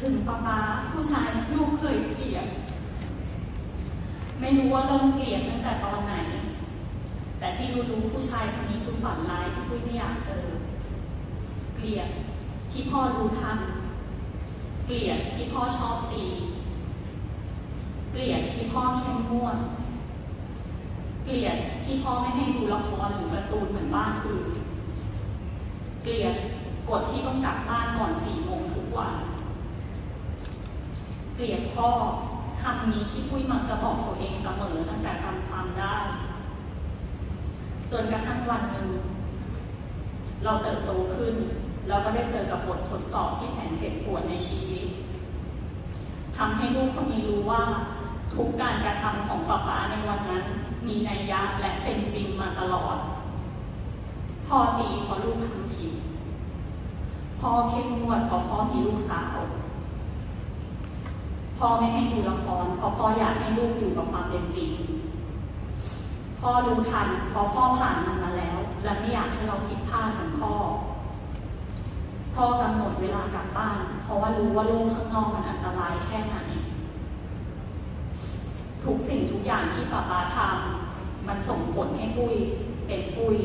ถึงป้าป้าผู้ชายลูกเคยเกลียด ไม่รู้ว่าเริ่มเกลียดตั้งแต่ตอนไหน แต่ที่รู้รู้ผู้ชายคนนี้คือฝันร้ายที่ปุ้ยไม่อยากเจอ เกลียดที่พ่อรู้ทัน เกลียดที่พ่อชอบตี เกลียดที่พ่อเข้มงวด เกลียดที่พ่อไม่ให้ดูละครหรือการ์ตูนเหมือนบ้านอื่น เกลียดกฎที่ต้องกลับบ้านก่อนสี่โมงทุกวัน เกลียดพ่อคำนี้ที่ปุ้ยมักจะบอกตัวเองเสมอตั้งแต่จำความได้ จนกระทั่งวันหนึ่งเราเติบโตขึ้น เราก็ได้เจอกับบททดสอบที่แสนเจ็บปวดในชีวิตทำให้ลูกคนนี้รู้ว่า ทุกการกระทำของป๊าป๊าในวันนั้น มีนัยยะและเป็นจริงมาตลอดพ่อตีเพราะลูกทำผิดพ่อเข้มงวดเพราะพ่อมีลูกสาว พ่อไม่ให้ดูละครเพราะพ่ออยากให้ลูกอยู่กับความเป็นจริง พ่อรู้ทันเพราะพ่อผ่านมันมาแล้ว และไม่อยากให้เราผิดพลาดเหมือนพ่อ พ่อกำหนดเวลากลับบ้าน เพราะว่ารู้ว่าโลกข้างนอกมันอันตรายแค่ไหน ทุกสิ่งทุกอย่างที่ป๊าป๊าทำมันส่งผลให้ปุ้ยเป็นปุ้ย